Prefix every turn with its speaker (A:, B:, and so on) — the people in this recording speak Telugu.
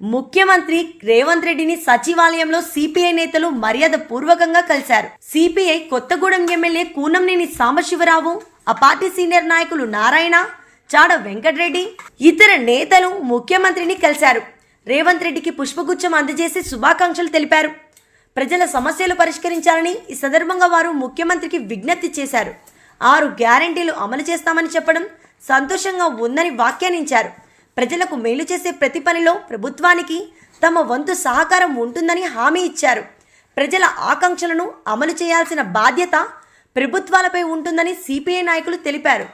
A: ముఖ్యమంత్రి రేవంత్ రెడ్డిని సచివాలయంలో సిపిఐ నేతలు మర్యాద పూర్వకంగా కలిశారు. సిపిఐ కొత్తగూడెం ఎమ్మెల్యే కూనంనేని సాంబశివరావు ఆ పార్టీ సీనియర్ నాయకులు నారాయణ చాడ వెంకటరెడ్డి ఇతర నేతలు ముఖ్యమంత్రిని కలిశారు. రేవంత్ రెడ్డికి పుష్పగుచ్చం అందజేసి శుభాకాంక్షలు తెలిపారు. ప్రజల సమస్యలు పరిష్కరించాలని ఈ సందర్భంగా వారు ముఖ్యమంత్రికి విజ్ఞప్తి చేశారు. ఆరు గ్యారంటీలు అమలు చేస్తామని చెప్పడం సంతోషంగా ఉందని వ్యాఖ్యానించారు. ప్రజలకు మేలు చేసే ప్రతి పనిలో ప్రభుత్వానికి తమ వంతు సహకారం ఉంటుందని హామీ ఇచ్చారు. ప్రజల ఆకాంక్షలను అమలు చేయాల్సిన బాధ్యత ప్రభుత్వాలపై ఉంటుందని సిపిఐ నాయకులు తెలిపారు.